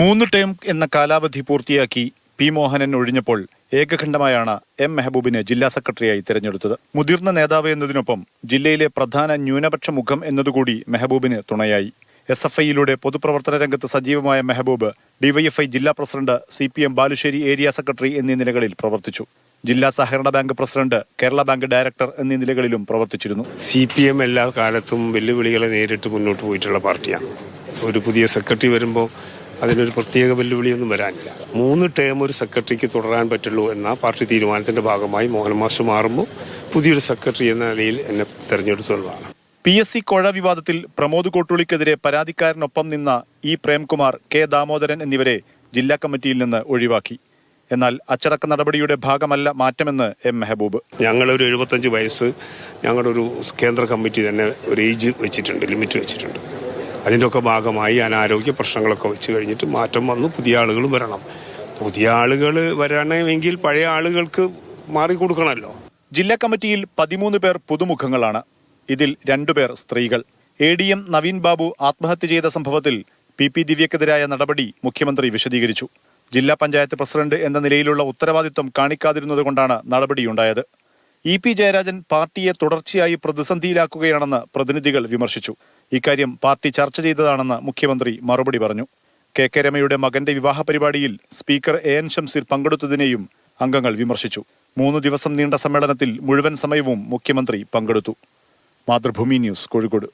മൂന്ന് ടേം എന്ന കാലാവധി പൂർത്തിയാക്കി പി മോഹനൻ ഒഴിഞ്ഞപ്പോൾ ഏകഖണ്ഡമായാണ് എം മെഹബൂബിനെ ജില്ലാ സെക്രട്ടറിയായി തിരഞ്ഞെടുത്തത്. മുതിർന്ന നേതാവ് എന്നതിനൊപ്പം ജില്ലയിലെ പ്രധാന ന്യൂനപക്ഷ മുഖം എന്നതുകൂടി മെഹബൂബിന് തുണയായി. എസ് എഫ് ഐയിലൂടെ പൊതുപ്രവർത്തന രംഗത്ത് സജീവമായ മെഹബൂബ് ഡിവൈഎഫ്ഐ ജില്ലാ president C P M Balussery area secretary എന്നീ നിലകളിൽ പ്രവർത്തിച്ചു. ജില്ലാ സഹകരണ bank president Kerala bank director എന്നീ നിലകളിലും പ്രവർത്തിച്ചിരുന്നു. സി പി എം എല്ലാ കാലത്തും വെല്ലുവിളികളെ നേരിട്ട് മുന്നോട്ട് പോയിട്ടുള്ള പാർട്ടിയാണ്. ഒരു പുതിയ സെക്രട്ടറി വരുമ്പോൾ അതിനൊരു പ്രത്യേക വെല്ലുവിളിയൊന്നും വരാനില്ല. മൂന്ന് ടേം ഒരു സെക്രട്ടറിക്ക് തുടരാൻ പറ്റുള്ളൂ എന്ന പാർട്ടി തീരുമാനത്തിന്റെ ഭാഗമായി മോഹൻ മാസ്റ്റർ മാറുമ്പോൾ പുതിയൊരു സെക്രട്ടറി എന്ന നിലയിൽ എന്നെ തെരഞ്ഞെടുത്തുള്ളതാണ് പി എസ് സി കോഴ വിവാദത്തിൽ പ്രമോദ് കോട്ടൂളിക്കെതിരെ പരാതിക്കാരനൊപ്പം നിന്ന ഇ പ്രേംകുമാർ കെ ദാമോദരൻ എന്നിവരെ ജില്ലാ കമ്മിറ്റിയിൽ നിന്ന് ഒഴിവാക്കി. എന്നാൽ അച്ചടക്ക നടപടിയുടെ ഭാഗമല്ല മാറ്റമെന്ന് എം മെഹബൂബ്. ഞങ്ങളൊരു എഴുപത്തഞ്ച് വയസ്സ് ഞങ്ങളുടെ ഒരു കേന്ദ്ര കമ്മിറ്റി തന്നെ ഒരു ഏജ് വെച്ചിട്ടുണ്ട് ലിമിറ്റ് വെച്ചിട്ടുണ്ട്. അതിന്റെ ഒക്കെ ഭാഗമായി അനാരോഗ്യ പ്രശ്നങ്ങളൊക്കെ വെച്ച് കഴിഞ്ഞിട്ട് മാറ്റം വന്നു. പുതിയ ആളുകൾ വരണം. പുതിയ ആളുകൾ വരണമെങ്കിൽ പഴയ ആളുകൾക്ക് മാറിക്കൊടുക്കണമല്ലോ ജില്ലാ കമ്മിറ്റിയിൽ പതിമൂന്ന് പേർ പുതുമുഖങ്ങളാണ്. ഇതിൽ രണ്ടുപേർ സ്ത്രീകൾ. A D M Naveen Babu ആത്മഹത്യ ചെയ്ത സംഭവത്തിൽ പി പി ദിവ്യക്കെതിരായ നടപടി മുഖ്യമന്ത്രി വിശദീകരിച്ചു. ജില്ലാ പഞ്ചായത്ത് പ്രസിഡന്റ് എന്ന നിലയിലുള്ള ഉത്തരവാദിത്വം കാണിക്കാതിരുന്നതുകൊണ്ടാണ് നടപടിയുണ്ടായത്. ഇ പി ജയരാജൻ പാർട്ടിയെ തുടർച്ചയായി പ്രതിസന്ധിയിലാക്കുകയാണെന്ന് പ്രതിനിധികൾ വിമർശിച്ചു. ഇക്കാര്യം പാർട്ടി ചർച്ച ചെയ്തതാണെന്ന് മുഖ്യമന്ത്രി മറുപടി പറഞ്ഞു. കെ കെ രമയുടെ മകന്റെ വിവാഹ പരിപാടിയിൽ സ്പീക്കർ എ എൻ ഷംസീർ പങ്കെടുത്തതിനെയും അംഗങ്ങൾ വിമർശിച്ചു. മൂന്ന് ദിവസം നീണ്ട സമ്മേളനത്തിൽ മുഴുവൻ സമയവും മുഖ്യമന്ത്രി പങ്കെടുത്തു. മാതൃഭൂമി ന്യൂസ് കോഴിക്കോട്.